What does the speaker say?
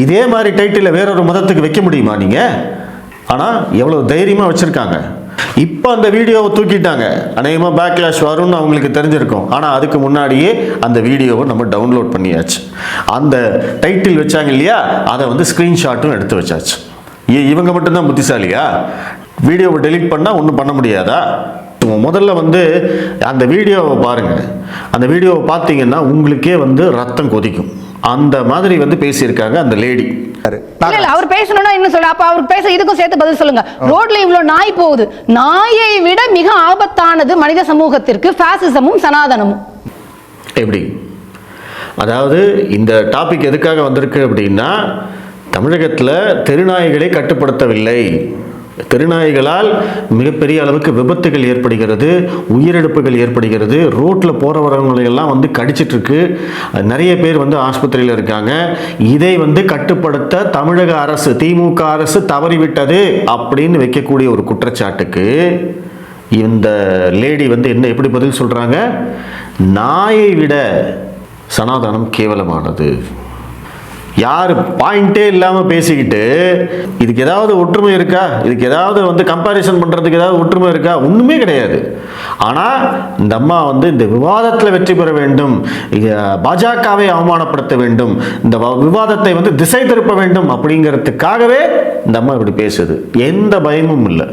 இதே மாதிரி டைட்டிலை வேறொரு மதத்துக்கு வைக்க முடியுமா நீங்கள் ஆனால் எவ்வளோ தைரியமாக வச்சுருக்காங்க. இப்போ அந்த வீடியோவை தூக்கிட்டாங்க. அநேகமாக பேக்லாஷ் வரும்னு அவங்களுக்கு தெரிஞ்சிருக்கும். ஆனால் அதுக்கு முன்னாடியே அந்த வீடியோவை நம்ம டவுன்லோட் பண்ணியாச்சு. அந்த டைட்டில் வச்சாங்க இல்லையா? அதை வந்து ஸ்க்ரீன்ஷாட்டும் எடுத்து வச்சாச்சு. இவங்க மட்டும்தான் புத்திசாலியா? வீடியோவை டெலிட் பண்ணால் ஒன்றும் பண்ண முடியாதா? முதல்ல வந்து அந்த வீடியோவை பாருங்கள் அந்த வீடியோவை பார்த்தீங்கன்னா உங்களுக்கே வந்து ரத்தம் கொதிக்கும். அந்த மாதிரி வந்து பேசியிருக்காங்க அந்த லேடி. அவர் பேசணும்னா என்ன சொல்ல அப்ப அவர் பேச இதுக்கும் சேர்த்து பதில் சொல்லுங்க. ரோட்ல இவ்வளவு நாய் போகுது. நாயை விட மிக ஆபத்தானது மனித சமூகத்திற்கு பாசிசமும் சனாதனமும். எப்படி? அதாவது இந்த டாபிக் எதுக்காக வந்திருக்கு அப்படின்னா தமிழகத்தில் தெருநாய்களை கட்டுப்படுத்தவில்லை. திருநாய்களால் மிகப்பெரிய அளவுக்கு விபத்துகள் ஏற்படுகிறது உயிரிழப்புகள் ஏற்படுகிறது. ரோட்டில் போகிறவங்களை வந்து கடிச்சிட்ருக்கு நிறைய பேர் வந்து ஆஸ்பத்திரியில் இருக்காங்க. இதை வந்து கட்டுப்படுத்த தமிழக அரசு திமுக அரசு தவறிவிட்டது அப்படின்னு வைக்கக்கூடிய ஒரு குற்றச்சாட்டுக்கு இந்த லேடி வந்து என்ன எப்படி பதில் சொல்கிறாங்க நாயை விட சனாதனம் கேவலமானது. யார் பாயிண்டே இல்லாமல் பேசிக்கிட்டு இதுக்கு ஏதாவது ஒற்றுமை இருக்கா? இதுக்கு ஏதாவது வந்து கம்பாரிசன் பண்ணுறதுக்கு ஏதாவது ஒற்றுமை இருக்கா? ஒன்றுமே கிடையாது. ஆனால் இந்த அம்மா வந்து இந்த விவாதத்தில் வெற்றி பெற வேண்டும் பாஜகவை அவமானப்படுத்த வேண்டும் இந்த வ- விவாதத்தை வந்து திசை திருப்ப வேண்டும் அப்படிங்கிறதுக்காகவே இந்த அம்மா இப்படி பேசுது. எந்த பயமும் இல்லை.